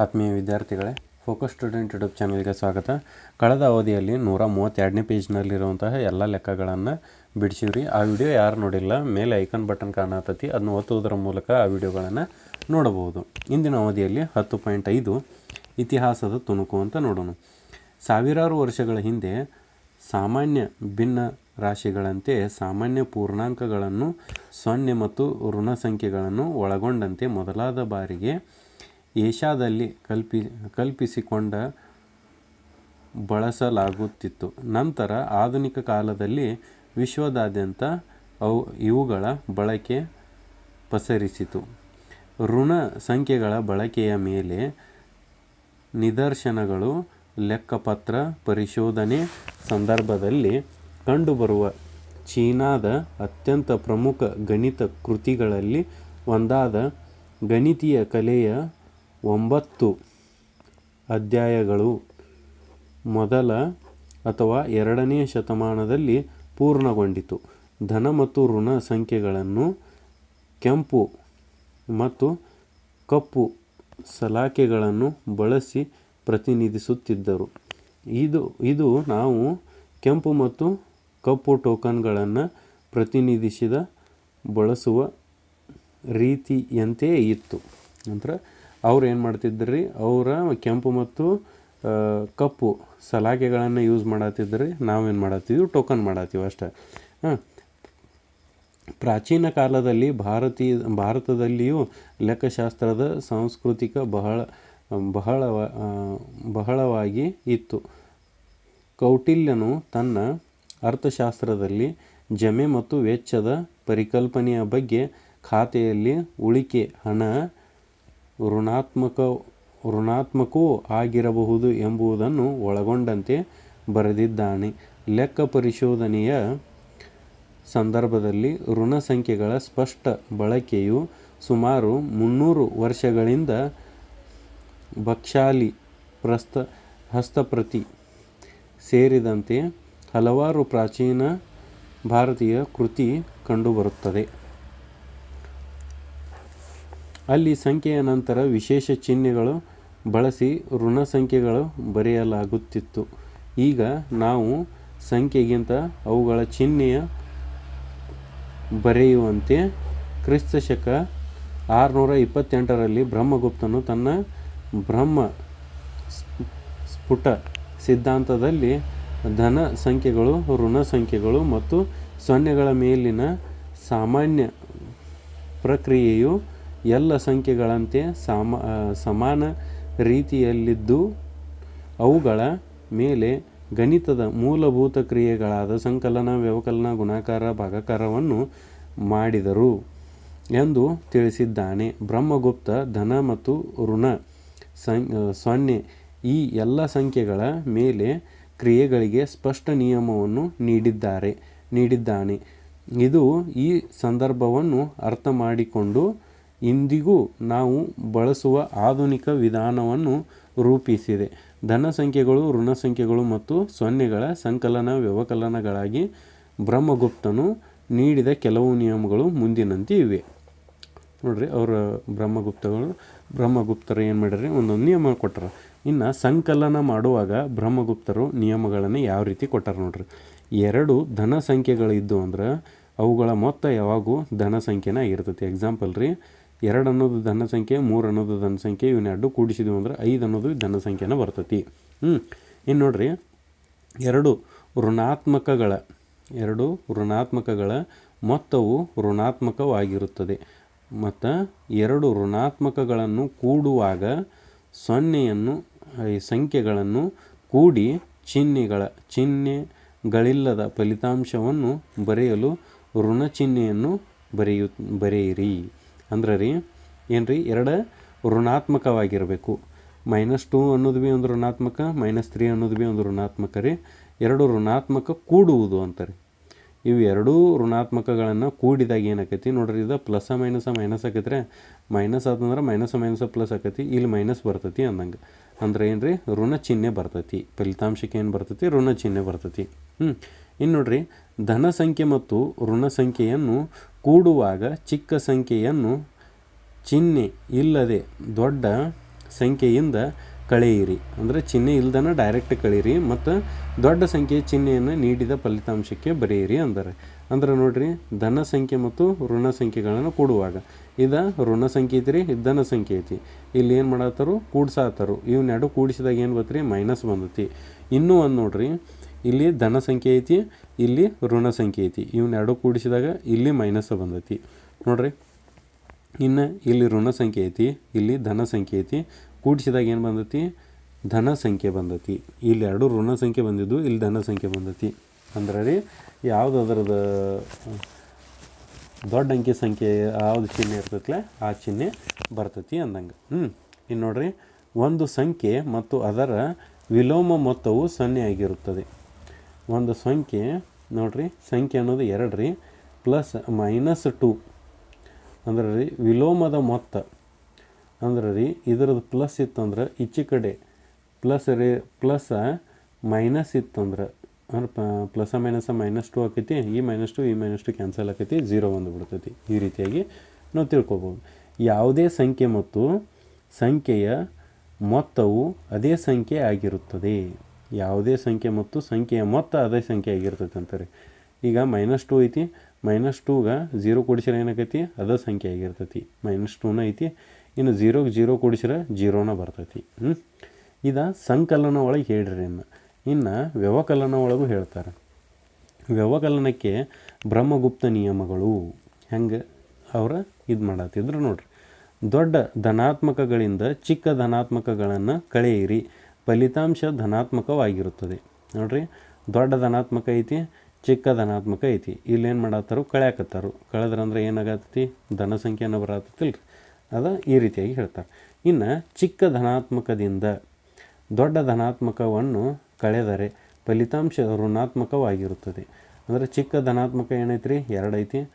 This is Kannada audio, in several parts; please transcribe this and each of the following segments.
ಆತ್ಮೀಯ ವಿದ್ಯಾರ್ಥಿಗಳೇ ಫೋಕಸ್ ಸ್ಟೂಡೆಂಟ್ ಯೂಟ್ಯೂಬ್ ಚಾನಲ್ಗೆ ಸ್ವಾಗತ. ಕಳೆದ ಅವಧಿಯಲ್ಲಿ ನೂರ ಮೂವತ್ತೆರಡನೇ ಪೇಜ್ನಲ್ಲಿರುವಂತಹ ಎಲ್ಲ ಲೆಕ್ಕಗಳನ್ನು ಬಿಡಿಸಿವ್ರಿ. ಆ ವಿಡಿಯೋ ಯಾರು ನೋಡಿಲ್ಲ, ಮೇಲೆ ಐಕನ್ ಬಟನ್ ಕಾಣತತಿ ಅದನ್ನ ಒತ್ತುವುದರ ಮೂಲಕ ಆ ವಿಡಿಯೋಗಳನ್ನು ನೋಡಬಹುದು. ಇಂದಿನ ಅವಧಿಯಲ್ಲಿ ಹತ್ತು ಇತಿಹಾಸದ ತುಣುಕು ಅಂತ ನೋಡೋಣ. ಸಾವಿರಾರು ವರ್ಷಗಳ ಹಿಂದೆ ಸಾಮಾನ್ಯ ಭಿನ್ನ ರಾಶಿಗಳಂತೆ ಸಾಮಾನ್ಯ ಪೂರ್ಣಾಂಕಗಳನ್ನು, ಸೊನ್ನೆ ಮತ್ತು ಋಣ ಸಂಖ್ಯೆಗಳನ್ನು ಒಳಗೊಂಡಂತೆ ಮೊದಲಾದ ಬಾರಿಗೆ ಏಷ್ಯಾದಲ್ಲಿ ಕಲ್ಪಿ, ಕಲ್ಪಿಸಿಕೊಂಡ ಬಳಸಲಾಗುತ್ತಿತ್ತು. ನಂತರ ಆಧುನಿಕ ಕಾಲದಲ್ಲಿ ವಿಶ್ವದಾದ್ಯಂತ ಅವು, ಇವುಗಳ ಬಳಕೆ ಪಸರಿಸಿತು. ಋಣ ಸಂಖ್ಯೆಗಳ ಬಳಕೆಯ ಮೇಲೆ ನಿದರ್ಶನಗಳು, ಲೆಕ್ಕಪತ್ರ, ಪರಿಶೋಧನೆ ಸಂದರ್ಭದಲ್ಲಿ ಕಂಡುಬರುವ ಚೀನಾದ ಅತ್ಯಂತ ಪ್ರಮುಖ ಗಣಿತ ಕೃತಿಗಳಲ್ಲಿ ಒಂದಾದ ಗಣಿತೀಯ ಕಲೆಯ ಒಂಬತ್ತು ಅಧ್ಯಾಯಗಳು ಮೊದಲ ಅಥವಾ ಎರಡನೇ ಶತಮಾನದಲ್ಲಿ ಪೂರ್ಣಗೊಂಡಿತು. ಧನ ಮತ್ತು ಋಣ ಸಂಖ್ಯೆಗಳನ್ನು ಕೆಂಪು ಮತ್ತು ಕಪ್ಪು ಸಲಾಕೆಗಳನ್ನು ಬಳಸಿ ಪ್ರತಿನಿಧಿಸುತ್ತಿದ್ದರು. ಇದು ಇದು ನಾವು ಕೆಂಪು ಮತ್ತು ಕಪ್ಪು ಟೋಕನ್ಗಳನ್ನು ಪ್ರತಿನಿಧಿಸಿದ ಬಳಸುವ ರೀತಿಯಂತೆಯೇ ಇತ್ತು. ನಂತರ ಅವ್ರು ಏನು ಮಾಡ್ತಿದ್ರಿ? ಅವರ ಕೆಂಪು ಮತ್ತು ಕಪ್ಪು ಸಲಾಕೆಗಳನ್ನು ಯೂಸ್ ಮಾಡತ್ತಿದ್ರಿ ನಾವೇನು ಮಾಡತ್ತೀವಿ ಟೋಕನ್ ಮಾಡತ್ತೀವಿ ಅಷ್ಟೇ. ಹಾಂ. ಪ್ರಾಚೀನ ಕಾಲದಲ್ಲಿ ಭಾರತೀಯ ಭಾರತದಲ್ಲಿಯೂ ಲೆಕ್ಕಶಾಸ್ತ್ರದ ಸಾಂಸ್ಕೃತಿಕ ಬಹಳ ಬಹಳ ಬಹಳವಾಗಿ ಇತ್ತು. ಕೌಟಿಲ್ಯನು ತನ್ನ ಅರ್ಥಶಾಸ್ತ್ರದಲ್ಲಿ ಜಮೆ ಮತ್ತು ವೆಚ್ಚದ ಪರಿಕಲ್ಪನೆಯ ಬಗ್ಗೆ ಖಾತೆಯಲ್ಲಿ ಉಳಿಕೆ, ಹಣ ಋಣಾತ್ಮಕ ಋಣಾತ್ಮಕವೂ ಆಗಿರಬಹುದು ಎಂಬುದನ್ನು ಒಳಗೊಂಡಂತೆ ಬರೆದಿದ್ದಾನೆ. ಲೆಕ್ಕ ಪರಿಶೋಧನೆಯ ಸಂದರ್ಭದಲ್ಲಿ ಋಣ ಸಂಖ್ಯೆಗಳ ಸ್ಪಷ್ಟ ಬಳಕೆಯು ಸುಮಾರು ಮುನ್ನೂರು ವರ್ಷಗಳಿಂದ ಬಕ್ಷಾಲಿ ಪ್ರಸ್ತ ಹಸ್ತಪ್ರತಿ ಸೇರಿದಂತೆ ಹಲವಾರು ಪ್ರಾಚೀನ ಭಾರತೀಯ ಕೃತಿ ಕಂಡುಬರುತ್ತದೆ. ಅಲ್ಲಿ ಸಂಖ್ಯೆಯ ನಂತರ ವಿಶೇಷ ಚಿಹ್ನೆಗಳು ಬಳಸಿ ಋಣ ಸಂಖ್ಯೆಗಳು ಬರೆಯಲಾಗುತ್ತಿತ್ತು. ಈಗ ನಾವು ಸಂಖ್ಯೆಗಿಂತ ಅವುಗಳ ಚಿಹ್ನೆಯ ಬರೆಯುವಂತೆ ಕ್ರಿಸ್ತ ಶಕ ಆರುನೂರ ಇಪ್ಪತ್ತೆಂಟರಲ್ಲಿ ಬ್ರಹ್ಮಗುಪ್ತನು ತನ್ನ ಬ್ರಹ್ಮ ಸ್ಫುಟ ಸಿದ್ಧಾಂತದಲ್ಲಿ ಧನ ಸಂಖ್ಯೆಗಳು, ಋಣ ಸಂಖ್ಯೆಗಳು ಮತ್ತು ಸೊನ್ನೆಗಳ ಮೇಲಿನ ಸಾಮಾನ್ಯ ಪ್ರಕ್ರಿಯೆಯು ಎಲ್ಲ ಸಂಖ್ಯೆಗಳಂತೆ ಸಮ ಸಮಾನ ರೀತಿಯಲ್ಲಿದ್ದು ಅವುಗಳ ಮೇಲೆ ಗಣಿತದ ಮೂಲಭೂತ ಕ್ರಿಯೆಗಳಾದ ಸಂಕಲನ, ವ್ಯವಕಲನ, ಗುಣಾಕಾರ, ಭಾಗಾಕಾರವನ್ನು ಮಾಡಿದರು ಎಂದು ತಿಳಿಸಿದ್ದಾನೆ. ಬ್ರಹ್ಮಗುಪ್ತ, ಧನ ಮತ್ತು ಋಣ ಸಂ ಸೊನ್ನೆ ಈ ಎಲ್ಲ ಸಂಖ್ಯೆಗಳ ಮೇಲೆ ಕ್ರಿಯೆಗಳಿಗೆ ಸ್ಪಷ್ಟ ನಿಯಮವನ್ನು ನೀಡಿದ್ದಾರೆ, ನೀಡಿದ್ದಾನೆ. ಇದು ಈ ಸಂದರ್ಭವನ್ನು ಅರ್ಥ ಮಾಡಿಕೊಂಡು ಇಂದಿಗೂ ನಾವು ಬಳಸುವ ಆಧುನಿಕ ವಿಧಾನವನ್ನು ರೂಪಿಸಿದೆ. ಧನ ಸಂಖ್ಯೆಗಳು, ಋಣ ಸಂಖ್ಯೆಗಳು ಮತ್ತು ಸೊನ್ನೆಗಳ ಸಂಕಲನ ವ್ಯವಕಲನಗಳಾಗಿ ಬ್ರಹ್ಮಗುಪ್ತನು ನೀಡಿದ ಕೆಲವು ನಿಯಮಗಳು ಮುಂದಿನಂತೆ ಇವೆ. ನೋಡ್ರಿ, ಅವರ ಬ್ರಹ್ಮಗುಪ್ತಗಳು, ಬ್ರಹ್ಮಗುಪ್ತರು ಏನು ಮಾಡ್ಯಾರ ಒಂದೊಂದು ನಿಯಮ ಕೊಟ್ಟರು ಇನ್ನು ಸಂಕಲನ ಮಾಡುವಾಗ ಬ್ರಹ್ಮಗುಪ್ತರು ನಿಯಮಗಳನ್ನು ಯಾವ ರೀತಿ ಕೊಟ್ಟಾರ ನೋಡ್ರಿ? ಎರಡು ಧನ ಸಂಖ್ಯೆಗಳಿದ್ದು ಅಂದ್ರೆ ಅವುಗಳ ಮೊತ್ತ ಯಾವಾಗೂ ಧನ ಸಂಖ್ಯೆನ ಆಗಿರ್ತೈತಿ ಎಕ್ಸಾಂಪಲ್ ರೀ ಎರಡು ಅನ್ನೋದು ಧನ ಸಂಖ್ಯೆ, ಮೂರು ಅನ್ನೋದು ಧನ ಸಂಖ್ಯೆ ಇವನ್ನೆರಡು ಕೂಡಿಸಿದ್ವು ಅಂದ್ರೆ ಐದು ಅನ್ನೋದು ಧನ ಸಂಖ್ಯೆನ ಬರ್ತೈತಿ. ಹ್ಞೂ ಇನ್ನು ನೋಡ್ರಿ, ಎರಡು ಋಣಾತ್ಮಕಗಳ ಎರಡು ಋಣಾತ್ಮಕಗಳ ಮೊತ್ತವು ಋಣಾತ್ಮಕವಾಗಿರುತ್ತದೆ. ಮತ್ತು ಎರಡು ಋಣಾತ್ಮಕಗಳನ್ನು ಕೂಡುವಾಗ ಸೊನ್ನೆಯನ್ನು, ಈ ಸಂಖ್ಯೆಗಳನ್ನು ಕೂಡಿ ಚಿಹ್ನೆಗಳ, ಚಿಹ್ನೆಗಳಿಲ್ಲದ ಫಲಿತಾಂಶವನ್ನು ಬರೆಯಲು ಋಣ ಚಿಹ್ನೆಯನ್ನು ಬರೆಯು, ಬರೆಯಿರಿ. ಅಂದ್ರೆ ರೀ ಏನ್ರಿ ರೀ, ಎರಡು ಋಣಾತ್ಮಕವಾಗಿರಬೇಕು. ಮೈನಸ್ ಟೂ ಅನ್ನೋದು ಭೀ ಒಂದು ಋಣಾತ್ಮಕ, ಮೈನಸ್ ತ್ರೀ ಅನ್ನೋದು ಭೀ ಒಂದು ಋಣಾತ್ಮಕ ರೀ. ಎರಡು ಋಣಾತ್ಮಕ ಕೂಡುವುದು ಅಂತಾರೆ ಇವು ಎರಡೂ ಋಣಾತ್ಮಕಗಳನ್ನು ಕೂಡಿದಾಗ ಏನಾಕೈತಿ ನೋಡ್ರಿ, ಇದು ಪ್ಲಸ್ ಮೈನಸ್ ಮೈನಸ್ ಆಕೈತ್ರೆ. ಮೈನಸ್ ಆತಂದ್ರೆ ಮೈನಸ್ ಮೈನಸ್ ಪ್ಲಸ್ ಆಕೈತಿ, ಇಲ್ಲಿ ಮೈನಸ್ ಬರ್ತೈತಿ ಅಂದಂಗೆ. ಅಂದ್ರೆ ಏನ್ರಿ, ಋಣ ಚಿಹ್ನೆ ಬರ್ತೈತಿ. ಫಲಿತಾಂಶಕ್ಕೆ ಏನು ಬರ್ತೈತಿ, ಋಣ ಚಿಹ್ನೆ ಬರ್ತೈತಿ. ಹ್ಞೂ ಇನ್ನು ನೋಡ್ರಿ, ಧನ ಸಂಖ್ಯೆ ಮತ್ತು ಋಣ ಸಂಖ್ಯೆಯನ್ನು ಕೂಡುವಾಗ ಚಿಕ್ಕ ಸಂಖ್ಯೆಯನ್ನು ಚಿಹ್ನೆ ಇಲ್ಲದೆ ದೊಡ್ಡ ಸಂಖ್ಯೆಯಿಂದ ಕಳೆಯಿರಿ. ಅಂದರೆ ಚಿಹ್ನೆ ಇಲ್ದನ ಡೈರೆಕ್ಟ್ ಕಳೀರಿ ಮತ್ತು ದೊಡ್ಡ ಸಂಖ್ಯೆಯ ಚಿಹ್ನೆಯನ್ನು ನೀಡಿದ ಫಲಿತಾಂಶಕ್ಕೆ ಬರೆಯಿರಿ ಅಂದರೆ ಅಂದ್ರೆ ನೋಡಿರಿ, ಧನ ಸಂಖ್ಯೆ ಮತ್ತು ಋಣ ಸಂಖ್ಯೆಗಳನ್ನು ಕೂಡುವಾಗ. ಇದು ಋಣ ಸಂಖ್ಯೆ ಐತಿ ರೀ ಧನ ಸಂಖ್ಯೆ ಐತಿ. ಇಲ್ಲಿ ಏನು ಮಾಡತ್ತಾರು? ಕೂಡ್ಸಾತಾರು ಇವನ್ನೆರಡು ಕೂಡಿಸಿದಾಗ ಏನು ಬತ್ರಿ? ಮೈನಸ್ ಬಂದತಿ. ಇನ್ನೂ ಒಂದು ನೋಡ್ರಿ ಇಲ್ಲಿ ಧನ ಸಂಖ್ಯೆ ಐತಿ, ಇಲ್ಲಿ ಋಣ ಸಂಖ್ಯೆ ಐತಿ. ಇವನ್ನೆರಡು ಕೂಡಿಸಿದಾಗ ಇಲ್ಲಿ ಮೈನಸ್ ಬಂದೈತಿ. ನೋಡ್ರಿ, ಇನ್ನು ಇಲ್ಲಿ ಋಣ ಸಂಖ್ಯೆ ಐತಿ, ಇಲ್ಲಿ ಧನ ಸಂಖ್ಯೆ ಐತಿ. ಕೂಡಿಸಿದಾಗ ಏನು ಬಂದೈತಿ? ಧನ ಸಂಖ್ಯೆ ಬಂದತಿ. ಇಲ್ಲಿ ಎರಡು ಋಣ ಸಂಖ್ಯೆ ಬಂದಿದ್ದು, ಇಲ್ಲಿ ಧನ ಸಂಖ್ಯೆ ಬಂದತಿ. ಅಂದ್ರೆ ರೀ, ಯಾವುದು ದೊಡ್ಡ ಅಂಕಿ ಸಂಖ್ಯೆ, ಯಾವ್ದು ಚಿಹ್ನೆ ಇರ್ತೈತಲ್ಲ ಆ ಚಿಹ್ನೆ ಬರ್ತೈತಿ ಅಂದಂಗೆ. ಹ್ಞೂ ಇನ್ನು ನೋಡ್ರಿ, ಒಂದು ಸಂಖ್ಯೆ ಮತ್ತು ಅದರ ವಿಲೋಮ ಮೊತ್ತವು ಸೊನ್ನೆ ಆಗಿರುತ್ತದೆ. ಒಂದು ಸಂಖ್ಯೆ, ನೋಡಿರಿ, ಸಂಖ್ಯೆ ಅನ್ನೋದು ಎರಡು ರೀ ಪ್ಲಸ್ ಮೈನಸ್ ಟು ಅಂದ್ರೆ ರೀ, ವಿಲೋಮದ ಮೊತ್ತ. ಅಂದ್ರೆ ರೀ, ಇದ್ರದ್ದು ಪ್ಲಸ್ ಇತ್ತಂದ್ರೆ ಈಚೆ ಕಡೆ ಪ್ಲಸ್ ರೀ ಪ್ಲಸ್ ಮೈನಸ್ ಇತ್ತಂದ್ರೆ ಅಂದ್ರೆ ಪ್ಲಸ ಮೈನಸ ಮೈನಸ್ ಟು ಆಕೈತಿ, ಈ ಮೈನಸ್ ಟು ಈ ಮೈನಸ್ ಟು ಕ್ಯಾನ್ಸಲ್ ಆಕೈತಿ ಜೀರೋ ಒಂದು ಬಿಡ್ತೈತಿ. ಈ ರೀತಿಯಾಗಿ ನಾವು ತಿಳ್ಕೊಬೋದು. ಯಾವುದೇ ಸಂಖ್ಯೆ ಮತ್ತು ಸಂಖ್ಯೆಯ ಮೊತ್ತವು ಅದೇ ಸಂಖ್ಯೆ ಆಗಿರುತ್ತದೆ. ಯಾವುದೇ ಸಂಖ್ಯೆ ಮತ್ತು ಸಂಖ್ಯೆಯ ಮೊತ್ತ ಅದೇ ಸಂಖ್ಯೆ ಆಗಿರ್ತೈತೆ ಅಂತಾರೆ. ಈಗ ಮೈನಸ್ ಟು ಐತಿ ಮೈನಸ್ ಟೂಗೆ ಝೀರೋ ಕೊಡಿಸಿರ ಏನಾಕೈತಿ ಅದೇ ಸಂಖ್ಯೆ ಆಗಿರ್ತೈತಿ. ಮೈನಸ್ ಟೂನ ಐತಿ, ಇನ್ನು ಜೀರೋಗೆ ಜೀರೋ ಕೊಡಿಸಿರ ಜೀರೋನ ಬರ್ತೈತಿ. ಹ್ಞೂ ಇದು ಸಂಕಲನ ಒಳಗೆ ಹೇಳ್ರಿ ಇನ್ನು. ಇನ್ನು ವ್ಯವಕಲನ ಒಳಗೂ ಹೇಳ್ತಾರೆ. ವ್ಯವಕಲನಕ್ಕೆ ಬ್ರಹ್ಮಗುಪ್ತ ನಿಯಮಗಳು. ಹೆಂಗೆ? ಅವರ ಇದು ಮಾಡತ್ತಿದ್ರು ನೋಡ್ರಿ. ದೊಡ್ಡ ಧನಾತ್ಮಕಗಳಿಂದ ಚಿಕ್ಕ ಧನಾತ್ಮಕಗಳನ್ನು ಕಳೆಯಿರಿ. ಫಲಿತಾಂಶ ಧನಾತ್ಮಕವಾಗಿರುತ್ತದೆ. ನೋಡ್ರಿ, ದೊಡ್ಡ ಧನಾತ್ಮಕ ಐತಿ, ಚಿಕ್ಕ ಧನಾತ್ಮಕ ಐತಿ. ಇಲ್ಲೇನು ಮಾಡತ್ತಾರೋ? ಕಳ್ಯಾಕತ್ತಾರು. ಕಳೆದ್ರಂದ್ರೆ ಏನಾಗತ್ತೈತಿ? ಧನ ಸಂಖ್ಯೆನ ರೀ ಅದು ಈ ರೀತಿಯಾಗಿ ಹೇಳ್ತಾರೆ. ಇನ್ನು ಚಿಕ್ಕ ಧನಾತ್ಮಕದಿಂದ ದೊಡ್ಡ ಧನಾತ್ಮಕವನ್ನು ಕಳೆದರೆ ಫಲಿತಾಂಶ ಋಣಾತ್ಮಕವಾಗಿರುತ್ತದೆ. ಅಂದರೆ ಚಿಕ್ಕ ಧನಾತ್ಮಕ ಏನೈತಿ ಎರಡು ಐತಿ.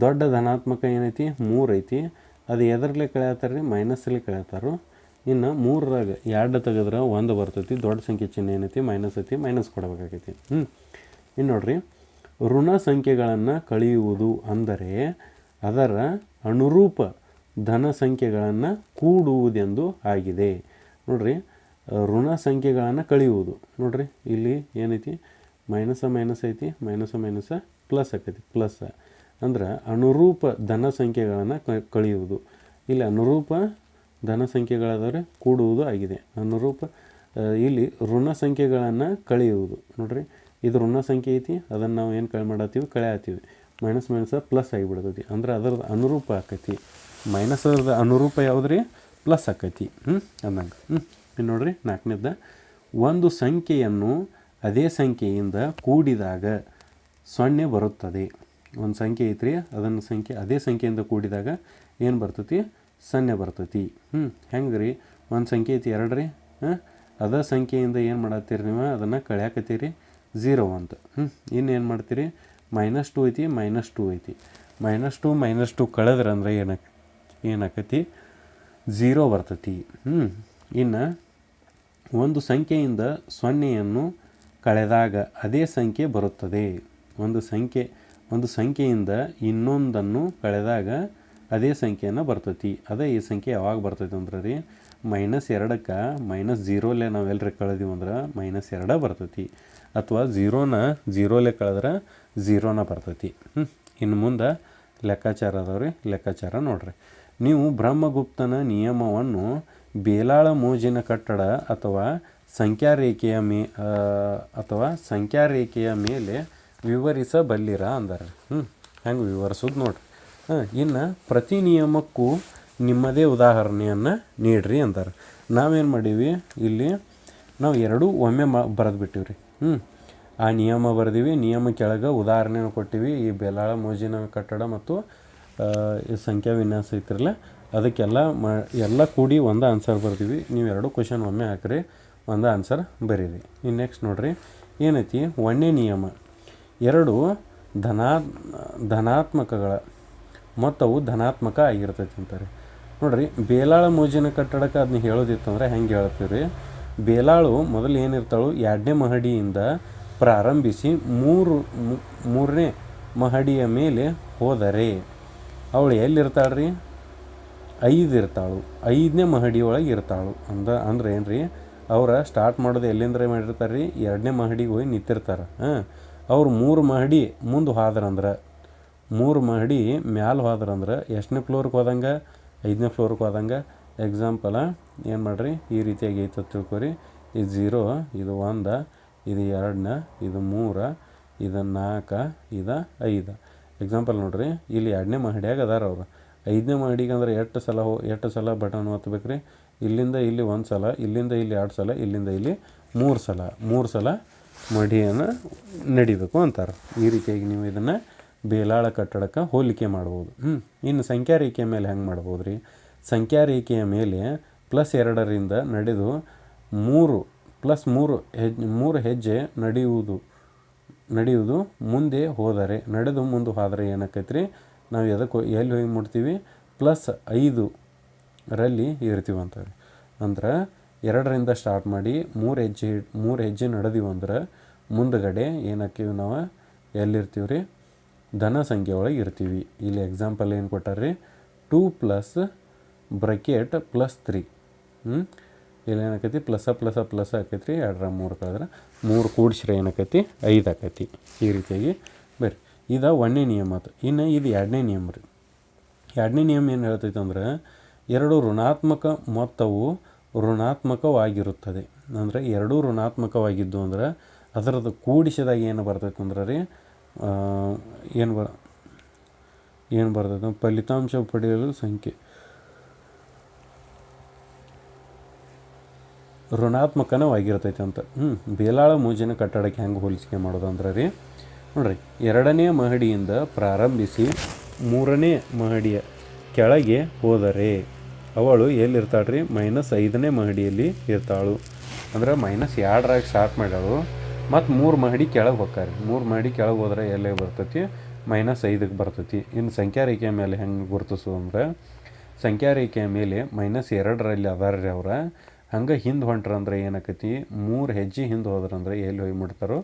ದೊಡ್ಡ ಧನಾತ್ಮಕ ಏನೈತಿ? ಮೂರು ಐತಿ. ಅದು ಎದರಲ್ಲೇ ಕಳೆಯತ್ತಾರೆ ರೀ ಮೈನಸ್ಸಲ್ಲಿ ಕಳೆಯತ್ತಾರು. ಇನ್ನು ಮೂರರಾಗ ಎರಡು ತೆಗೆದ್ರೆ ಒಂದು ಬರ್ತೈತಿ, ದೊಡ್ಡ ಸಂಖ್ಯೆ ಚಿಹ್ನೆ ಏನೈತಿ ಮೈನಸ್ ಐತಿ ಮೈನಸ್ ಕೊಡಬೇಕಾಗೈತಿ. ಹ್ಞೂ ಇನ್ನು ನೋಡ್ರಿ, ಋಣ ಸಂಖ್ಯೆಗಳನ್ನು ಕಳೆಯುವುದು ಅಂದರೆ ಅದರ ಅನುರೂಪ ಧನ ಸಂಖ್ಯೆಗಳನ್ನು ಕೂಡುವುದೆಂದು ಆಗಿದೆ. ನೋಡ್ರಿ, ಋಣ ಸಂಖ್ಯೆಗಳನ್ನು ಕಳೆಯುವುದು. ನೋಡ್ರಿ, ಇಲ್ಲಿ ಏನೈತಿ ಮೈನಸ ಮೈನಸ್ ಐತಿ ಮೈನಸ ಮೈನಸ ಪ್ಲಸ್ ಆಕೈತಿ ಪ್ಲಸ್ ಅಂದ್ರೆ ಅನುರೂಪ ಧನ ಸಂಖ್ಯೆಗಳನ್ನು ಕಳೆಯುವುದು. ಇಲ್ಲಿ ಅನುರೂಪ ಧನ ಸಂಖ್ಯೆಗಳಾದರೆ ಕೂಡುವುದು ಆಗಿದೆ. ಅನುರೂಪ ಇಲ್ಲಿ ಋಣ ಸಂಖ್ಯೆಗಳನ್ನು ಕಳೆಯುವುದು. ನೋಡ್ರಿ, ಇದು ಋಣ ಸಂಖ್ಯೆ ಐತಿ, ಅದನ್ನು ನಾವು ಏನು ಕಳೆ ಮಾಡತ್ತೀವಿ? ಕಳೆಯತ್ತೀವಿ. ಮೈನಸ್ ಮೈನಸ್ ಪ್ಲಸ್ ಆಗಿಬಿಡ್ತೈತಿ. ಅಂದ್ರೆ ಅದರದ್ದು ಅನುರೂಪ ಆಕೈತಿ. ಮೈನಸ್ ಅದ್ರದ್ದು ಅನುರೂಪ ಯಾವುದ್ರಿ? ಪ್ಲಸ್ ಆಕೈತಿ. ಹ್ಞೂ ಅಂದಂಗೆ. ಹ್ಞೂ ಇನ್ನು ನೋಡ್ರಿ ನಾಲ್ಕನೇದ ಒಂದು ಸಂಖ್ಯೆಯನ್ನು ಅದೇ ಸಂಖ್ಯೆಯಿಂದ ಕೂಡಿದಾಗ ಸೊನ್ನೆ ಬರುತ್ತದೆ. ಒಂದು ಸಂಖ್ಯೆ ಐತ್ರಿ, ಅದನ್ನು ಸಂಖ್ಯೆ ಅದೇ ಸಂಖ್ಯೆಯಿಂದ ಕೂಡಿದಾಗ ಏನು ಬರ್ತೈತಿ? ಸೊನ್ನೆ ಬರ್ತೈತಿ. ಹ್ಞೂ ಹೆಂಗೆ ರೀ ಒಂದು ಸಂಖ್ಯೆ ಐತಿ ಎರಡು ರೀ ಹಾಂ, ಅದ ಸಂಖ್ಯೆಯಿಂದ ಏನು ಮಾಡತ್ತೀರಿ ನೀವು? ಅದನ್ನು ಕಳ್ಯಾಕತ್ತೀರಿ. ಝೀರೋ ಅಂತ. ಹ್ಞೂ ಇನ್ನೇನು ಮಾಡ್ತೀರಿ? ಮೈನಸ್ ಟು ಐತಿ ಮೈನಸ್ ಟು ಐತಿ. ಮೈನಸ್ ಟು ಮೈನಸ್ ಟು ಕಳೆದ್ರೆ ಅಂದರೆ ಏನಕ್ಕೆ ಏನಾಕತಿ? ಝೀರೋ ಬರ್ತೈತಿ. ಹ್ಞೂ ಇನ್ನು ಒಂದು ಸಂಖ್ಯೆಯಿಂದ ಸೊನ್ನೆಯನ್ನು ಕಳೆದಾಗ ಅದೇ ಸಂಖ್ಯೆ ಬರುತ್ತದೆ. ಒಂದು ಸಂಖ್ಯೆ, ಒಂದು ಸಂಖ್ಯೆಯಿಂದ ಇನ್ನೊಂದನ್ನು ಕಳೆದಾಗ ಅದೇ ಸಂಖ್ಯೆಯನ್ನು ಬರ್ತೈತಿ. ಅದೇ ಈ ಸಂಖ್ಯೆ ಯಾವಾಗ ಬರ್ತೈತಿ ಅಂದ್ರೆ ರೀ ಮೈನಸ್ ಎರಡಕ್ಕೆ ಮೈನಸ್ ಜೀರೋಲೆ ನಾವೆಲ್ಲರಿ ಅಂದ್ರೆ ಮೈನಸ್ ಎರಡ ಬರ್ತೈತಿ. ಅಥವಾ ಝೀರೋನ ಝೀರೋಲೆ ಕಳೆದ್ರೆ ಝೀರೋನ ಬರ್ತೈತಿ. ಹ್ಞೂ ಇನ್ನು ಮುಂದೆ ಲೆಕ್ಕಾಚಾರ ಅದಾವ್ರಿ ಲೆಕ್ಕಾಚಾರ ನೋಡ್ರಿ. ನೀವು ಬ್ರಹ್ಮಗುಪ್ತನ ನಿಯಮವನ್ನು ಬೇಲಾಳ ಮೋಜಿನ ಕಟ್ಟಡ ಅಥವಾ ಸಂಖ್ಯಾ ರೇಖೆಯ ಮೇ ಅಥವಾ ಅಥವಾ ಸಂಖ್ಯಾರೇಖೆಯ ಮೇಲೆ ವಿವರಿಸಬಲ್ಲಿರ ಅಂದಾರೆ. ಹ್ಞೂ ಹೆಂಗೆ ವಿವರಿಸೋದು ನೋಡ್ರಿ. ಇನ್ನು ಪ್ರತಿ ನಿಯಮಕ್ಕೂ ನಿಮ್ಮದೇ ಉದಾಹರಣೆಯನ್ನು ನೀಡ್ರಿ ಅಂತಾರೆ ನಾವೇನು ಮಾಡೀವಿ? ಇಲ್ಲಿ ನಾವು ಎರಡೂ ಒಮ್ಮೆ ಮ ಬರೆದು ಬಿಟ್ಟಿವಿ ರೀ ಹ್ಞೂ ಆ ನಿಯಮ ಬರೆದೀವಿ, ನಿಯಮ ಕೆಳಗೆ ಉದಾಹರಣೆನ ಕೊಟ್ಟಿವಿ, ಈ ಬೆಲಾಳ, ಮೋಜಿನ ಕಟ್ಟಡ ಮತ್ತು ಸಂಖ್ಯಾ ವಿನ್ಯಾಸ ಐತಿರಲ್ಲ. ಅದಕ್ಕೆಲ್ಲ ಮ, ಎಲ್ಲ ಕೂಡಿ ಒಂದು ಆನ್ಸರ್ ಬರ್ತೀವಿ ನೀವು ಎರಡು ಕ್ವಶನ್ ಒಮ್ಮೆ ಹಾಕ್ರಿ, ಒಂದು ಆನ್ಸರ್ ಬರೀರಿ. ಇನ್ನು ನೆಕ್ಸ್ಟ್ ನೋಡ್ರಿ. ಏನೈತಿ? ಒಂದೇ ನಿಯಮ. ಎರಡು ಧನಾ, ಧನಾತ್ಮಕಗಳ ಮೊತ್ತವು ಧನಾತ್ಮಕ ಆಗಿರ್ತೈತಿ ಅಂತಾರೆ. ನೋಡ್ರಿ, ಬೇಲಾಳ ಮೋಜಿನ ಕಟ್ಟಡಕ್ಕೆ ಅದನ್ನ ಹೇಳೋದಿತ್ತಂದ್ರೆ ಹೆಂಗೆ ಹೇಳ್ತೀವಿ ರೀ ಬೇಲಾಳು ಮೊದಲು ಏನಿರ್ತಾಳು? ಎರಡನೇ ಮಹಡಿಯಿಂದ ಪ್ರಾರಂಭಿಸಿ ಮೂರು ಮೂರನೇ ಮಹಡಿಯ ಮೇಲೆ ಹೋದರೆ ಅವಳು ಎಲ್ಲಿರ್ತಾಳ್ರಿ? ಐದು ಇರ್ತಾಳು. ಐದನೇ ಮಹಡಿ ಒಳಗೆ ಇರ್ತಾಳು. ಅಂದ, ಅಂದ್ರೆ ಏನು ರೀ ಅವ್ರ ಸ್ಟಾರ್ಟ್ ಮಾಡೋದು ಎಲ್ಲಿಂದ್ರೆ ಮಾಡಿರ್ತಾರೆ ರೀ ಎರಡನೇ ಮಹಡಿಗೆ ಹೋಗಿ ನಿಂತಿರ್ತಾರೆ. ಹಾಂ. ಅವ್ರು ಮೂರು ಮಹಡಿ ಮುಂದೆ ಹೋದ್ರಂದ್ರೆ ಮೂರು ಮಹಡಿ ಮ್ಯಾಲೆ ಹೋದ್ರಂದ್ರೆ ಎಷ್ಟನೇ ಫ್ಲೋರ್ಗೆ ಹೋದಂಗೆ, ಐದನೇ ಫ್ಲೋರ್ಗೆ ಹೋದಂಗೆ ಎಕ್ಸಾಂಪಲ ಏನು ಮಾಡಿರಿ? ಈ ರೀತಿಯಾಗಿ ಐತೆ ತಿಳ್ಕೊರಿ. ಇದು ಝೀರೋ ಇದು ಒಂದು, ಇದು ಎರಡನ, ಇದು ಮೂರ, ಇದು ನಾಲ್ಕು, ಇದು ಐದು. ಎಕ್ಸಾಂಪಲ್ ನೋಡಿರಿ, ಇಲ್ಲಿ ಎರಡನೇ ಮಹಡಿಯಾಗ ಅದಾರ ಅವರು. ಐದನೇ ಮಹಡಿಗೆ ಅಂದ್ರೆ ಎಷ್ಟು ಸಲ ಹೋ ಎಷ್ಟು ಸಲ ಬಟನ್ ಒತ್ತಬೇಕು ರೀ ಇಲ್ಲಿಂದ ಇಲ್ಲಿ ಒಂದು ಸಲ, ಇಲ್ಲಿಂದ ಇಲ್ಲಿ ಎರಡು ಸಲ, ಇಲ್ಲಿಂದ ಇಲ್ಲಿ ಮೂರು ಸಲ. ಮೂರು ಸಲ ಮಹಡಿಯನ್ನು ನಡಿಬೇಕು ಅಂತಾರೆ. ಈ ರೀತಿಯಾಗಿ ನೀವು ಇದನ್ನು ಬೇಲಾಳ ಕಟ್ಟಡಕ್ಕೆ ಹೋಲಿಕೆ ಮಾಡ್ಬೋದು. ಹ್ಞೂ ಇನ್ನು ಸಂಖ್ಯಾ ರೇಖೆಯ ಮೇಲೆ ಹೆಂಗೆ ಮಾಡ್ಬೋದು ರೀ ಸಂಖ್ಯಾ ರೇಖೆಯ ಮೇಲೆ ಪ್ಲಸ್ ಎರಡರಿಂದ ನಡೆದು ಮೂರು ಪ್ಲಸ್ ಮೂರು ಹೆಜ್ಜೆ ಮೂರು ಹೆಜ್ಜೆ ನಡೆಯುವುದು ನಡೆಯುವುದು ಮುಂದೆ ಹೋದರೆ, ನಡೆದು ಮುಂದೆ ಹೋದರೆ ಏನಾಕೈತೆ ರೀ ನಾವು ಎದಕ್ಕೆ ಎಲ್ಲಿ ಹೋಗಿ ಮುಟ್ತೀವಿ? ಪ್ಲಸ್ ಐದು ರಲ್ಲಿ ಇರ್ತೀವಿ ಅಂತಾರೆ. ಅಂದ್ರೆ ಎರಡರಿಂದ ಸ್ಟಾರ್ಟ್ ಮಾಡಿ ಮೂರು ಹೆಜ್ಜೆ ಮೂರು ಹೆಜ್ಜೆ ನಡೆದೀವಂದ್ರೆ ಮುಂದಗಡೆ ಏನಕ್ಕೀವಿ ನಾವು ಎಲ್ಲಿರ್ತೀವಿ ರೀ ಧನ ಸಂಖ್ಯೆ ಒಳಗೆ ಇರ್ತೀವಿ. ಇಲ್ಲಿ ಎಕ್ಸಾಂಪಲ್ ಏನು ಕೊಟ್ಟಾರ್ರಿ? Two plus bracket plus three ಹ್ಞೂ ಇಲ್ಲಿ ಏನಾಕೈತಿ? ಪ್ಲಸ್ ಪ್ಲಸ ಪ್ಲಸ್ ಆಕೈತಿ ರೀ ಎರಡರ ಮೂರು ಕಳೆದ್ರೆ ಮೂರು ಕೂಡಿಸ್ರೆ ಏನಾಕೈತಿ? ಐದು ಆಕೈತಿ. ಈ ರೀತಿಯಾಗಿ ಬರ್ರಿ. ಇದು ಒಂದನೇ ನಿಯಮ ಆತು. ಇನ್ನು ಇದು ಎರಡನೇ ನಿಯಮ ರೀ. ಎರಡನೇ ನಿಯಮ ಏನು ಹೇಳ್ತೈತೆ ಅಂದ್ರೆ, ಎರಡು ಋಣಾತ್ಮಕ ಮೊತ್ತವು ಋಣಾತ್ಮಕವಾಗಿರುತ್ತದೆ. ಅಂದರೆ ಎರಡೂ ಋಣಾತ್ಮಕವಾಗಿದ್ದು ಅಂದ್ರೆ, ಅದರದ್ದು ಕೂಡಿಸಿದಾಗ ಏನು ಬರ್ತೈತೆ ಅಂದ್ರೆ ರೀ ಏನು ಬರ ಏನು ಬರ್ತದೆ? ಫಲಿತಾಂಶ ಪಡೆಯಲು ಸಂಖ್ಯೆ. ಋಣಾತ್ಮಕನೇ ಆಗಿರ್ತೈತೆ ಅಂತ. ಹ್ಞೂ ಬೇಲಾಳ ಮೂಜಿನ ಕಟ್ಟಡಕ್ಕೆ ಹೆಂಗೆ ಹೋಲಿಸಿಕೆ ಮಾಡೋದು ಅಂದ್ರೆ ರೀ, ನೋಡ್ರಿ, ಎರಡನೇ ಮಹಡಿಯಿಂದ ಪ್ರಾರಂಭಿಸಿ ಮೂರನೇ ಮಹಡಿಯ ಕೆಳಗೆ ಹೋದರೆ ಅವಳು ಎಲ್ಲಿರ್ತಾಳೆ ರೀ ಮೈನಸ್ ಐದನೇ ಮಹಡಿಯಲ್ಲಿ ಇರ್ತಾಳು. ಅಂದ್ರೆ ಮೈನಸ್ ಎರಡರಾಗಿ ಸ್ಟಾರ್ಟ್ ಮಾಡ್ಯಾಳು. ಮತ್ತು ಮೂರು ಮಹಡಿ ಕೆಳಗೆ ಹೋಗ್ತಾರೆ ಮೂರು ಮಹಡಿ ಕೆಳಗೆ ಹೋದ್ರೆ ಎಲ್ಲೇ ಬರ್ತೈತಿ? ಮೈನಸ್ ಐದಕ್ಕೆ ಬರ್ತೈತಿ. ಇನ್ನು ಸಂಖ್ಯಾ ರೇಖೆಯ ಮೇಲೆ ಹೆಂಗೆ ಗುರುತಿಸು ಅಂದ್ರೆ ಸಂಖ್ಯಾ ರೇಖೆಯ ಮೇಲೆ ಮೈನಸ್ ಎರಡರಲ್ಲಿ ಅದಾರ ರೀ ಅವ್ರ. ಹಂಗೆ ಹಿಂದೆ ಹೊಂಟ್ರ ಅಂದ್ರೆ ಏನಾಕೈತಿ? ಮೂರು ಹೆಜ್ಜೆ ಹಿಂದೆ ಹೋದ್ರಂದ್ರೆ ಎಲ್ಲಿ ಹೋಗಿ ಮುಟ್ತಾರೋ?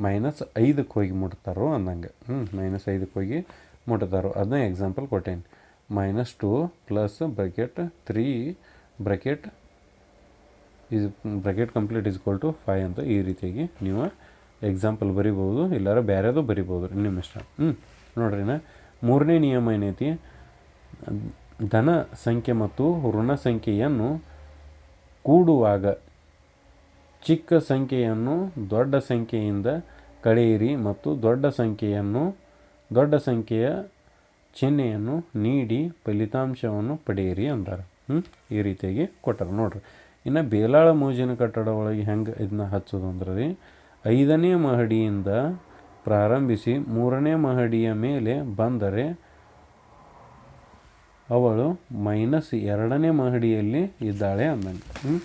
ಮೈನಸ್ ಐದಕ್ಕೆ ಹೋಗಿ ಮುಟ್ತಾರೋ ಅಂದಂಗೆ ಹ್ಞೂ ಮೈನಸ್ ಐದಕ್ಕೆ ಹೋಗಿ ಮುಟ್ತಾರೋ. ಅದನ್ನ example ಕೊಟ್ಟೇನೆ. Minus two plus bracket three bracket is bracket complete is two five ಅಂತ ಈ ರೀತಿಯಾಗಿ ನೀವು ಎಕ್ಸಾಂಪಲ್ ಬರಿಬೋದು ಇಲ್ಲಾರ ಬೇರೆದು ಬರಿಬೋದು ನಿಮ್ಮ ಇಷ್ಟ ಹ್ಞೂ ನೋಡ್ರಿ ನಾ, ಮೂರನೇ ನಿಯಮ ಏನೈತಿ? ಧನ ಸಂಖ್ಯೆ ಮತ್ತು ಋಣ ಸಂಖ್ಯೆಯನ್ನು ಕೂಡುವಾಗ ಚಿಕ್ಕ ಸಂಖ್ಯೆಯನ್ನು ದೊಡ್ಡ ಸಂಖ್ಯೆಯಿಂದ ಕಳೆಯಿರಿ ಮತ್ತು ದೊಡ್ಡ ಸಂಖ್ಯೆಯನ್ನು, ದೊಡ್ಡ ಸಂಖ್ಯೆಯ ಚಿಹ್ನೆಯನ್ನು ನೀಡಿ ಫಲಿತಾಂಶವನ್ನು ಪಡೆಯಿರಿ ಅಂತಾರೆ ಹ್ಞೂ ಈ ರೀತಿಯಾಗಿ ಕೊಟ್ಟರು. ನೋಡ್ರಿ. ಇನ್ನು ಬೇಲಾಳ ಮೋಜಿನ ಕಟ್ಟಡ ಒಳಗೆ ಹೆಂಗೆ ಇದನ್ನ ಹಚ್ಚೋದು ಅಂದ್ರೆ ರೀ, ಐದನೇ ಮಹಡಿಯಿಂದ ಪ್ರಾರಂಭಿಸಿ ಮೂರನೇ ಮಹಡಿಯ ಮೇಲೆ ಬಂದರೆ ಅವಳು ಮೈನಸ್ ಎರಡನೇ ಮಹಡಿಯಲ್ಲಿ ಇದ್ದಾಳೆ ಅಂದಂಗೆ. ಹ್ಞೂ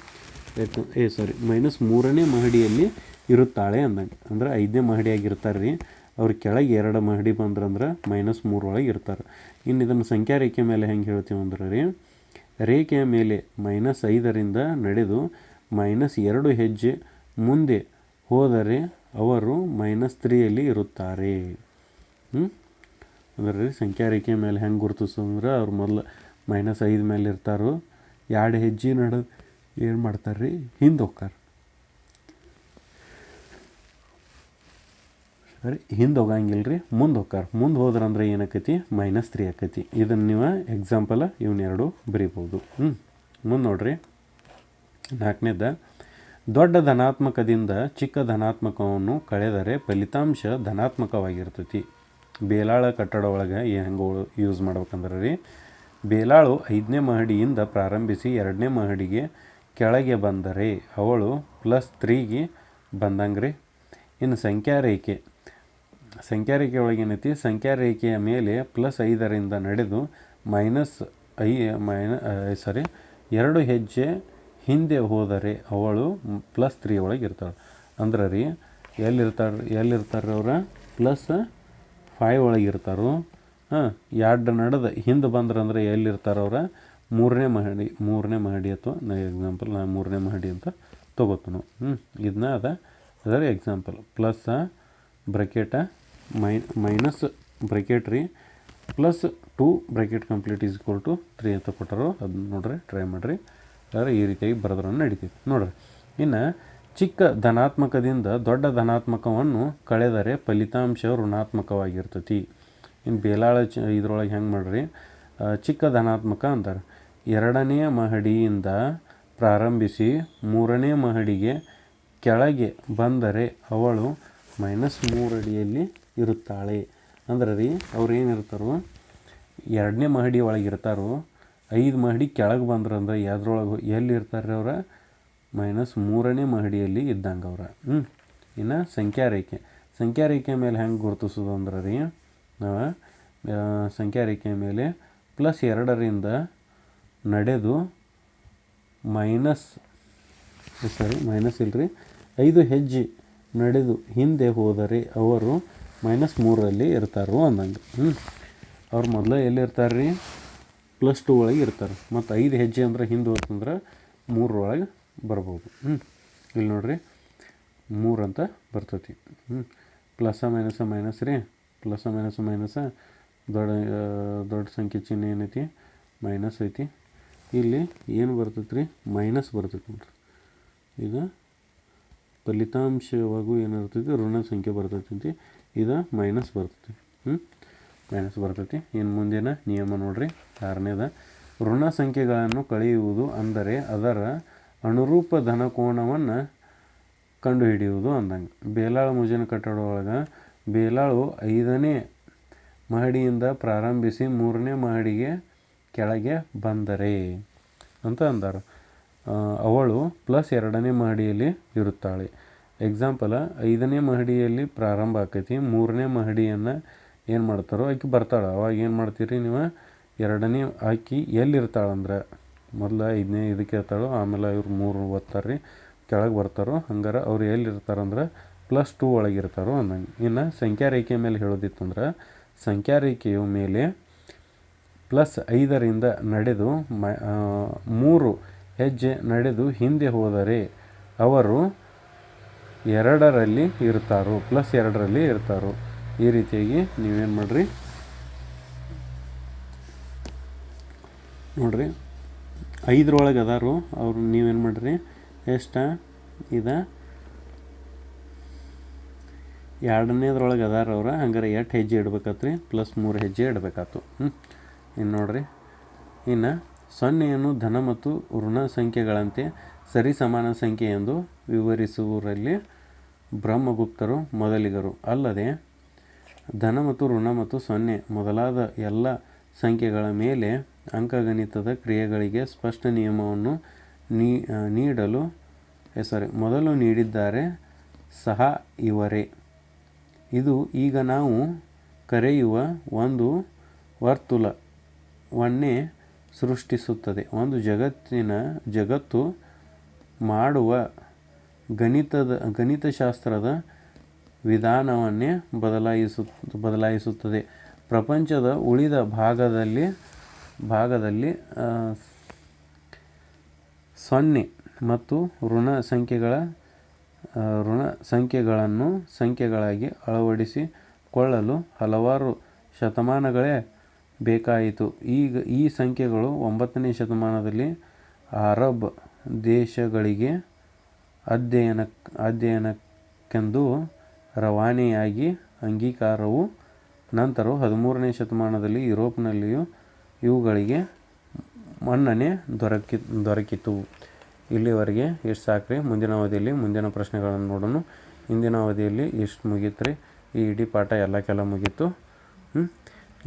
ಏ ಸಾರಿ ಮೈನಸ್ ಮೂರನೇ ಮಹಡಿಯಲ್ಲಿ ಇರುತ್ತಾಳೆ ಅಂದಂಗೆ. ಅಂದ್ರೆ ಐದನೇ ಮಹಡಿಯಾಗಿರ್ತಾರೆ ರೀ, ಅವ್ರ ಕೆಳಗೆ ಎರಡು ಮಹಡಿ ಬಂದ್ರಂದ್ರೆ ಮೈನಸ್ ಮೂರೊಳಗೆ ಇರ್ತಾರೆ. ಇನ್ನು ಇದನ್ನು ಸಂಖ್ಯಾ ರೇಖೆ ಮೇಲೆ ಹೆಂಗೆ ಹೇಳ್ತೀವಿ ಅಂದ್ರೆ ರೀ ರೇಖೆಯ ಮೇಲೆ ಮೈನಸ್ ಐದರಿಂದ ನಡೆದು ಮೈನಸ್ ಎರಡು ಹೆಜ್ಜೆ ಮುಂದೆ ಹೋದರೆ ಅವರು ಮೈನಸ್ ತ್ರೀಯಲ್ಲಿ ಇರುತ್ತಾರೆ. ಅಂದ್ರೆ ಸಂಖ್ಯಾ ರೇಖೆ ಮೇಲೆ ಹೆಂಗೆ ಗುರುತಿಸೋದಂದ್ರೆ ಅವ್ರು ಮೊದಲು ಮೈನಸ್ ಐದು ಮೇಲೆ ಇರ್ತಾರೋ, ಎರಡು ಹೆಜ್ಜೆ ನಡೆದು ಏನು ಮಾಡ್ತಾರೆ ರೀ ಹಿಂದೆ ಹೋಗ್ತಾರೆ ಸರಿ, ಹಿಂದೆ ಹೋಗಂಗಿಲ್ಲ ರೀ ಮುಂದೆ ಹೋಗಾರ ಮುಂದೆ ಹೋದ್ರಂದ್ರೆ ಏನಾಕೈತಿ? ಮೈನಸ್ ತ್ರೀ ಆಕೈತಿ. ಇದನ್ನು ನೀವು ಎಕ್ಸಾಂಪಲ್ ಇವನ್ನೆರಡು ಬರಿಬೋದು ಹ್ಞೂ ಮುಂದೆ ನೋಡ್ರಿ. ನಾಲ್ಕನೇದ, ದೊಡ್ಡ ಧನಾತ್ಮಕದಿಂದ ಚಿಕ್ಕ ಧನಾತ್ಮಕವನ್ನು ಕಳೆದರೆ ಫಲಿತಾಂಶ ಧನಾತ್ಮಕವಾಗಿರ್ತೈತಿ. ಬೇಲಾಳ ಕಟ್ಟಡ ಒಳಗೆ ಹೆಂಗೆ ಯೂಸ್ ಮಾಡ್ಬೇಕಂದ್ರೆ ರೀ, ಬೇಲಾಳು ಐದನೇ ಮಹಡಿಯಿಂದ ಪ್ರಾರಂಭಿಸಿ ಎರಡನೇ ಮಹಡಿಗೆ ಕೆಳಗೆ ಬಂದರೆ ಅವಳು ಪ್ಲಸ್ ತ್ರೀಗೆ ಬಂದಂಗೆ ರೀ ಇನ್ನು ಸಂಖ್ಯಾ ರೇಖೆ ಸಂಖ್ಯಾ ರೇಖೆ ಒಳಗೆ ಏನೈತಿ ಸಂಖ್ಯಾ ರೇಖೆಯ ಮೇಲೆ ಪ್ಲಸ್ ಐದರಿಂದ ನಡೆದು ಮೈನಸ್ ಐ ಮೈನ ಸಾರಿ ಎರಡು ಹೆಜ್ಜೆ ಹಿಂದೆ ಹೋದರೆ ಅವಳು ಪ್ಲಸ್ ತ್ರೀ ಒಳಗೆ ಇರ್ತಾಳೆ. ಅಂದ್ರೆ ರೀ, ಎಲ್ಲಿರ್ತಾರೆ ಎಲ್ಲಿರ್ತಾರೆ ಅವ್ರ? ಪ್ಲಸ್ ಫೈವ್ ಒಳಗೆ ಇರ್ತಾರೋ. ಹಾಂ, ಎರಡು ನಡೆದ, ಹಿಂದೆ ಬಂದ್ರಂದ್ರೆ ಎಲ್ಲಿರ್ತಾರೆ ಅವ್ರ? ಮೂರನೇ ಮಹಡಿ ಮೂರನೇ ಮಹಡಿ ಅಥವಾ, ನಾ ಎಕ್ಸಾಂಪಲ್ ನಾ ಮೂರನೇ ಮಹಡಿ ಅಂತ ತೊಗೋತನು. ಹ್ಞೂ ಇದನ್ನ ಅದ, ಅದರ ಎಕ್ಸಾಂಪಲ್ ಪ್ಲಸ್ ಬ್ರಕೆಟ, ಮೈ, ಮೈನಸ್ ಬ್ರಕೆಟ್ ರೀ, plus two bracket complete is equal to three ಅಂತ ಕೊಟ್ಟರು. ಅದನ್ನ ನೋಡ್ರಿ, ಟ್ರೈ ಮಾಡಿರಿ. ಆದರೆ ಈ ರೀತಿಯಾಗಿ ಬರೆದ್ರೂ ನಡೀತೈತಿ. ನೋಡ್ರಿ, ಇನ್ನು ಚಿಕ್ಕ ಧನಾತ್ಮಕದಿಂದ ದೊಡ್ಡ ಧನಾತ್ಮಕವನ್ನು ಕಳೆದರೆ ಫಲಿತಾಂಶ ಋಣಾತ್ಮಕವಾಗಿರ್ತೈತಿ. ಇನ್ನು ಬೇಲಾಳ ಚ, ಇದ್ರೊಳಗೆ ಹೆಂಗೆ ಮಾಡ್ರಿ? ಚಿಕ್ಕ ಧನಾತ್ಮಕ ಅಂತಾರೆ. ಎರಡನೇ ಮಹಡಿಯಿಂದ ಪ್ರಾರಂಭಿಸಿ ಮೂರನೇ ಮಹಡಿಗೆ ಕೆಳಗೆ ಬಂದರೆ ಅವಳು ಮೈನಸ್ ಮೂರು ಅಡಿಯಲ್ಲಿ ಇರುತ್ತಾಳೆ. ಅಂದ್ರೆ ರೀ, ಅವ್ರು ಏನಿರ್ತಾರೋ ಎರಡನೇ ಮಹಡಿ ಒಳಗೆ ಇರ್ತಾರೋ, ಐದು ಮಹಡಿ ಕೆಳಗೆ ಬಂದ್ರಂದ್ರೆ ಎದ್ರೊಳಗೆ ಎಲ್ಲಿ ಇರ್ತಾರೆ ಅವ್ರ? ಮೈನಸ್ ಮೂರನೇ ಮಹಡಿಯಲ್ಲಿ ಇದ್ದಂಗೆ ಅವ್ರ. ಹ್ಞೂ ಇನ್ನು ಸಂಖ್ಯಾ ರೇಖೆ ಸಂಖ್ಯಾ ರೇಖೆ ಮೇಲೆ ಹೆಂಗೆ ಗುರುತಿಸೋದು ಅಂದ್ರೆ ರೀ, ನಾವು ಸಂಖ್ಯಾ ರೇಖೆಯ ಮೇಲೆ ಪ್ಲಸ್ ಎರಡರಿಂದ ನಡೆದು ಮೈನಸ್ ಸಾರಿ ಮೈನಸ್ ಇಲ್ರಿ, ಐದು ಹೆಜ್ಜೆ ನಡೆದು ಹಿಂದೆ ಹೋದರೆ ಅವರು ಮೈನಸ್ ಮೂರರಲ್ಲಿ ಇರ್ತಾರೋ ಅಂದಂಗೆ ಹ್ಞೂ ಅವ್ರು ಮೊದಲು ಎಲ್ಲಿ ಇರ್ತಾರೆ ರೀ ಪ್ಲಸ್ ಟೂ ಒಳಗೆ ಇರ್ತಾರೆ. ಮತ್ತು ಐದು ಹೆಜ್ಜೆ ಅಂದ್ರೆ ಹಿಂದೆ ಹೋತಂದ್ರೆ ಮೂರರೊಳಗೆ ಬರ್ಬೋದು. ಹ್ಞೂ ಇಲ್ಲಿ ನೋಡ್ರಿ, ಮೂರು ಅಂತ ಬರ್ತೈತಿ. ಹ್ಞೂ ಪ್ಲಸ ಮೈನಸ ಮೈನಸ್ ರೀ. ಪ್ಲಸ ಮೈನಸ್ ಮೈನಸ ದೊಡ್ಡ ದೊಡ್ಡ ಸಂಖ್ಯೆ ಚಿಹ್ನೆ ಏನೈತಿ? ಮೈನಸ್ ಐತಿ. ಇಲ್ಲಿ ಏನು ಬರ್ತೈತೆ ರೀ ಮೈನಸ್ ಬರ್ತೈತಿ ನೋಡಿರಿ. ಇದು ಫಲಿತಾಂಶವಾಗೂ ಏನಿರ್ತೈತಿ ಋಣ ಸಂಖ್ಯೆ ಬರ್ತೈತಿ ಇದು ಮೈನಸ್ ಬರ್ತೈತಿ. ಮೈನಸ್ ಬರ್ತೈತಿ. ಇನ್ನು ಮುಂದಿನ ನಿಯಮ ನೋಡ್ರಿ. ಆರನೇದ, ಋಣ ಸಂಖ್ಯೆಗಳನ್ನು ಕಳೆಯುವುದು ಅಂದರೆ ಅದರ ಅನುರೂಪ ಧನಕೋಣವನ್ನು ಕಂಡುಹಿಡಿಯುವುದು ಅಂದಂಗೆ. ಬೇಲಾಳು ಮುಜನ ಕಟ್ಟಡ ಬೇಲಾಳು ಐದನೇ ಮಹಡಿಯಿಂದ ಪ್ರಾರಂಭಿಸಿ ಮೂರನೇ ಮಹಡಿಗೆ ಕೆಳಗೆ ಬಂದರೆ ಅಂತ ಅಂದಾರ. ಅವಳು ಪ್ಲಸ್ ಎರಡನೇ ಮಹಡಿಯಲ್ಲಿ ಇರುತ್ತಾಳೆ. ಎಕ್ಸಾಂಪಲ ಐದನೇ ಮಹಡಿಯಲ್ಲಿ ಪ್ರಾರಂಭ ಆಕೈತಿ. ಮೂರನೇ ಮಹಡಿಯನ್ನು ಏನು ಮಾಡ್ತಾರೋ ಆಕೆ ಬರ್ತಾಳೆ. ಅವಾಗ ಏನು ಮಾಡ್ತೀರಿ ನೀವು? ಎರಡನೇ ಆಕಿ ಎಲ್ಲಿರ್ತಾಳಂದ್ರೆ? ಮೊದಲು ಐದನೇ ಇದಕ್ಕೆ ಇರ್ತಾಳೋ ಆಮೇಲೆ ಇವ್ರು ಮೂರು ಓದ್ತಾರೆ ರೀ ಕೆಳಗೆ ಬರ್ತಾರೋ, ಹಂಗಾರೆ ಅವ್ರು ಎಲ್ಲಿರ್ತಾರಂದ್ರೆ? ಪ್ಲಸ್ ಟೂ ಒಳಗಿರ್ತಾರೋ ಅಂದಂಗೆ ಇನ್ನು ಸಂಖ್ಯಾ ರೇಖೆಯ ಮೇಲೆ ಹೇಳೋದಿತ್ತಂದ್ರೆ ಸಂಖ್ಯಾ ರೇಖೆಯ ಮೇಲೆ ಪ್ಲಸ್ ಐದರಿಂದ ನಡೆದು ಮ ಮೂರು ಹೆಜ್ಜೆ ನಡೆದು ಹಿಂದೆ ಹೋದರೆ ಅವರು ಎರಡರಲ್ಲಿ ಇರ್ತಾರೋ ಪ್ಲಸ್ ಎರಡರಲ್ಲಿ ಇರ್ತಾರೋ. ಈ ರೀತಿಯಾಗಿ ನೀವೇನು ಮಾಡಿರಿ? ನೋಡ್ರಿ, ಐದರೊಳಗೆ ಅದಾರು. ಅವರು ನೀವೇನು ಮಾಡಿರಿ? ಎಷ್ಟ? ಇದ? ಎರಡನೇದ್ರೊಳಗೆ ಅದಾರ ಅವ್ರ. ಹಂಗಾರೆ ಎಷ್ಟು ಹೆಜ್ಜೆ ಇಡ್ಬೇಕಾತ್ರಿ? ಪ್ಲಸ್ ಮೂರು ಹೆಜ್ಜೆ ಇಡಬೇಕಾತು. ಹ್ಞೂ ಇನ್ನು ನೋಡ್ರಿ. ಇನ್ನು ಸೊನ್ನೆಯನ್ನು ಧನ ಮತ್ತು ಋಣ ಸಂಖ್ಯೆಗಳಂತೆ ಸರಿಸಮಾನ ಸಂಖ್ಯೆ ಎಂದು ವಿವರಿಸುವರಲ್ಲಿ ಬ್ರಹ್ಮಗುಪ್ತರು ಮೊದಲಿಗರು. ಅಲ್ಲದೆ, ಧನ ಮತ್ತು ಋಣ ಮತ್ತು ಸೊನ್ನೆ ಮೊದಲಾದ ಎಲ್ಲ ಸಂಖ್ಯೆಗಳ ಮೇಲೆ ಅಂಕಗಣಿತದ ಕ್ರಿಯೆಗಳಿಗೆ ಸ್ಪಷ್ಟ ನಿಯಮವನ್ನು ನೀಡಲು ಸಾರಿ ಮೊದಲು ನೀಡಿದ್ದಾರೆ ಸಹ ಇವರೇ. ಇದು ಈಗ ನಾವು ಕರೆಯುವ ಒಂದು ವರ್ತುಲವನ್ನೇ ಸೃಷ್ಟಿಸುತ್ತದೆ. ಒಂದು ಜಗತ್ತಿನ ಜಗತ್ತು ಮಾಡುವ ಗಣಿತದ, ಗಣಿತಶಾಸ್ತ್ರದ ವಿಧಾನವನ್ನೇ ಬದಲಾಯಿಸು, ಬದಲಾಯಿಸುತ್ತದೆ. ಪ್ರಪಂಚದ ಉಳಿದ ಭಾಗದಲ್ಲಿ ಭಾಗದಲ್ಲಿ ಸೊನ್ನೆ ಮತ್ತು ಋಣ ಸಂಖ್ಯೆಗಳ ಋಣ ಸಂಖ್ಯೆಗಳನ್ನು ಸಂಖ್ಯೆಗಳಾಗಿ ಅಳವಡಿಸಿಕೊಳ್ಳಲು ಹಲವಾರು ಶತಮಾನಗಳೇ ಬೇಕಾಯಿತು. ಈಗ ಈ ಸಂಖ್ಯೆಗಳು ಒಂಬತ್ತನೇ ಶತಮಾನದಲ್ಲಿ ಅರಬ್ ದೇಶಗಳಿಗೆ ಅಧ್ಯಯನ, ಅಧ್ಯಯನಕ್ಕೆಂದು ರವಾನೆಯಾಗಿ ಅಂಗೀಕಾರವು ನಂತರ ಹದಿಮೂರನೇ ಶತಮಾನದಲ್ಲಿ ಯುರೋಪ್ನಲ್ಲಿಯೂ ಇವುಗಳಿಗೆ ಮನ್ನಣೆ ದೊರಕಿ, ದೊರಕಿತು. ಇಲ್ಲಿವರೆಗೆ ಇಷ್ಟು ಸಾಕ್ರಿ? ಮುಂದಿನ ಅವಧಿಯಲ್ಲಿ ಮುಂದಿನ ಪ್ರಶ್ನೆಗಳನ್ನು ನೋಡೋಣ. ಇಂದಿನ ಅವಧಿಯಲ್ಲಿ ಇಷ್ಟು ಮುಗೀತು ರೀ ಈ ಇಡೀ ಪಾಠ ಎಲ್ಲ ಕೆಲ ಮುಗೀತು.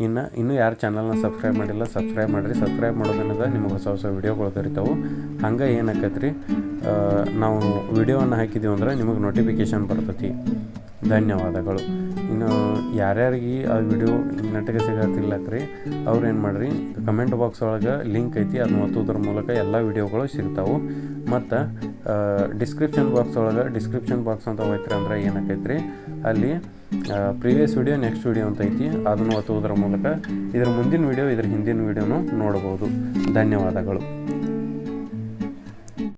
ಇನ್ನು ಇನ್ನೂ ಯಾರು ಚಾನಲ್ನ ಸಬ್ಸ್ಕ್ರೈಬ್ ಮಾಡಿಲ್ಲ ಸಬ್ಸ್ಕ್ರೈಬ್ ಮಾಡಿರಿ. ಸಬ್ಸ್ಕ್ರೈಬ್ ಮಾಡೋದ್ರಿಂದ ನಿಮಗೆ ಹೊಸ ಹೊಸ ವೀಡಿಯೋಗಳು ದೊರೀತಾವೆ. ಹಂಗೆ ಏನಾಕೈತೆ ರೀ ನಾವು ವಿಡಿಯೋವನ್ನು ಹಾಕಿದ್ದೀವಿ ಅಂದ್ರೆ ನಿಮಗೆ ನೋಟಿಫಿಕೇಶನ್ ಬರ್ತೈತಿ. ಧನ್ಯವಾದಗಳು. ಇನ್ನು ಯಾರ್ಯಾರಿಗೆ ಆ ವಿಡಿಯೋ ನೆಟ್ಟಿಗೆ ಸಿಗತ್ತಿಲ್ಲಕ್ರಿ ಅವ್ರು ಏನು ಮಾಡಿರಿ ಕಮೆಂಟ್ ಬಾಕ್ಸ್ ಒಳಗೆ ಲಿಂಕ್ ಐತಿ ಅದನ್ನ ಒತ್ತೋದ್ರ ಮೂಲಕ ಎಲ್ಲ ವಿಡಿಯೋಗಳು ಸಿಗ್ತಾವೆ. ಮತ್ತು ಡಿಸ್ಕ್ರಿಪ್ಷನ್ ಬಾಕ್ಸ್ ಒಳಗೆ ಡಿಸ್ಕ್ರಿಪ್ಷನ್ ಬಾಕ್ಸ್ ಅಂತ ಹೋಯ್ತ್ರಿ ಅಂದ್ರೆ ಏನಾಕೈತ್ರಿ ಅಲ್ಲಿ ಪ್ರೀವಿಯಸ್ ವಿಡಿಯೋ ನೆಕ್ಸ್ಟ್ ವಿಡಿಯೋ ಅಂತ ಐತಿ, ಅದನ್ನು ಒತ್ತುವುದರ ಮೂಲಕ ಇದ್ರ ಮುಂದಿನ ವಿಡಿಯೋ ಇದ್ರ ಹಿಂದಿನ ವಿಡಿಯೋನು ನೋಡ್ಬೋದು. ಧನ್ಯವಾದಗಳು.